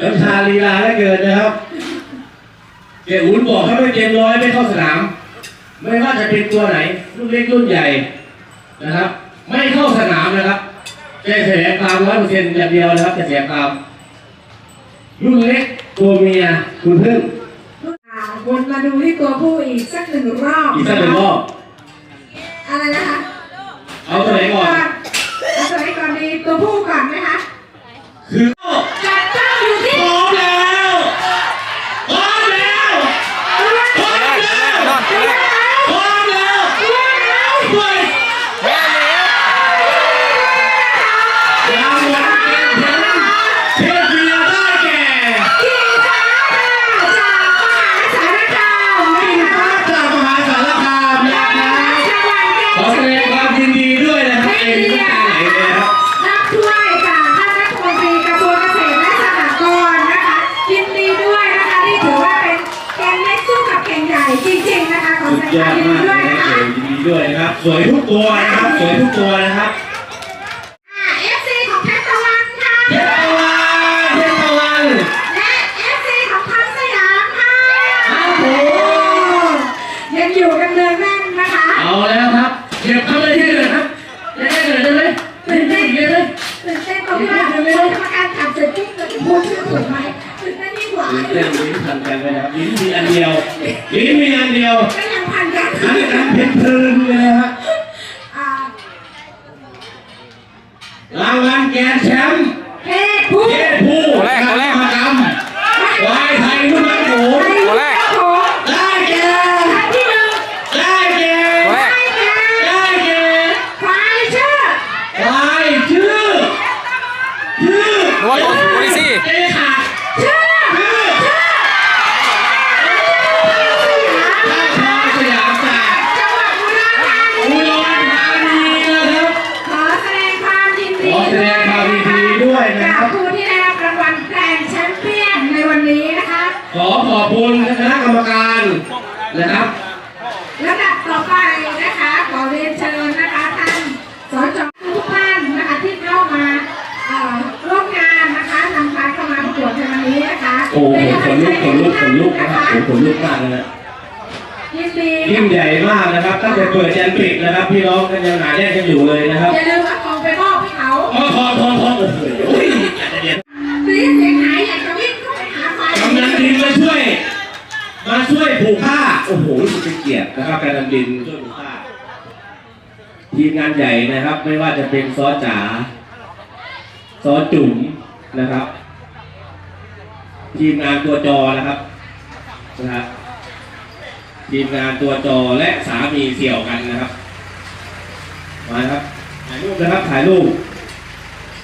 น้ำชาลีลาได้เกินนะครับเกียรติอุ่นบอกเขาไม่เต็มร้อยไม่เข้าสนาม ไม่ว่าจะเป็นตัวไหนรุ่นเล็กรุ่นใหญ่นะครับ ไม่เข้าสนามนะครับจะเสียความร้อยเปอร์เซ็นต์อย่างเดียวนะครับจะเสียความรุ่นเล็กตัวเมียคุณพึ่งอ่าวนมาดูที่ตัวผู้อีกสักหนึ่งรอบอีกสักหนึ่งรอบ ยอดมากเลด้วยยนะคะยินดีด้วยนะครับ สวยทุกตัวนะครับ สวยทุกตัวนะครับอ่า FC ของเพชรตะวันค่ะเทพตะวันเทพตะวันและ FC ของพันสยามค่ะ ครับผมยังอยู่กันเนืองแน่นนะคะเอาแล้วครับเก็บเข้าไปที่เลยครับได้เลยได้เลยได้เลยได้เลยตื่นเต้นตรงที่ว่าพอกรรมการขับเสร็จปุ๊บเราจะพูดชื่อถูกไหมตื่นเต้นยิ่งกว่าลิ้นเต้นลิ้นพันกันไปนะครับลิ้นมีอันเดียวลิ้นมีอันเดียว พันกันอันนี้อันเพลินเพลินเลยนะฮะอ่ารางวัลแกนแชมป์เพศผู้เทพผู้ตัวแรกตัวแรกมกรรมวายไทยรุ่นน้ำโขงตัวแรกโอ้ได้แก่ท่านที่หนึ่งได้แก่ตัวแรก ได้แก่ได้แก่ควายชื่อวายชื่อชื่อนึกว่าตัวตัวที่สี่เอ ขอขอบคุณคณะกรรมการนะครับลำดับต่อไปนะคะ ขอเรียนเชิญนะคะท่านสจทุกท่านนะคะที่เข้ามาเอ่อร่วมงานนะคะนำพาเข้ามาประกวดในวันนี้นะคะโอ้โหขนลุกขนลุกขนลุกนะนะครับคะโอ้โหขนลุกมากเลยนะยินดียิ่งใหญ่มากนะครับตั้งแต่เปิดยันปิดนะครับ พี่น้องกันยังหนาแน่นกันอยู่เลยนะครับอย่าลืมเอาของไปมอบให้เขาอ๋อทองทองทองโอ้โห โหรู้สึกเป็นเกียรตินะครับกำนันดินช่วยผูกผ้าทีมงานใหญ่นะครับ ไม่ว่าจะเป็นซอจ๋าซอจุ๋มนะครับ ทีมงานตัวจอนะครับนะครับทีมงานตัวจอและสามีเสี่ยวกันนะครับ มาครับถ่ายรูปนะครับถ่ายรูป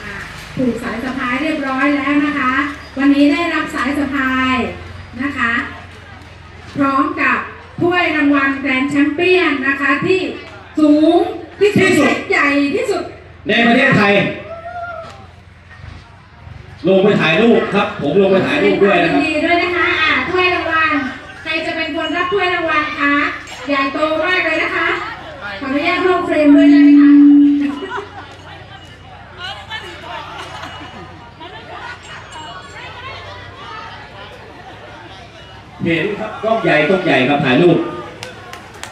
อ่าผูกสายสะพายเรียบร้อยแล้วนะคะ วันนี้ได้รับสายสะพายนะคะ พร้อมกับ ถ้วยรางวัลแกรนด์แชมเปี้ยนนะคะที่สูงที่สุด ใหญ่ที่สุด ในประเทศไทย ลงไปถ่ายรูปครับ ผมลงไปถ่ายรูปด้วยนะครับ ยินดีด้วยนะคะอ่าถ้วยรางวัล ใครจะเป็นคนรับถ้วยรางวัลคะ ใหญ่โต เห็นครับกล้องใหญ่กล้องใหญ่ครับถ่ายรูป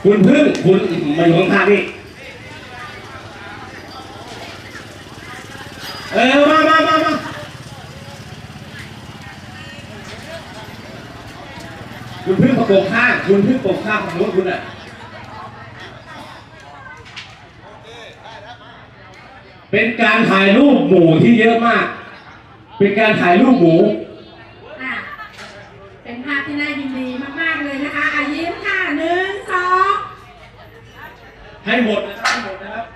คุณพึ่งคุณมาอยู่ข้างๆนี่เออมามามามาคุณพึ่งประกบข้างคุณพึ่งประกบข้างของนู้นคุณอะเป็นการถ่ายรูปหมู่ที่เยอะมาก เป็นการถ่ายรูปหมู อะเป็นภาพที่น่ายินดีมากๆเลยนะคะอายิ้มค่ะหนึ่งสอง ให้หมดนะครับให้หมดนะครับ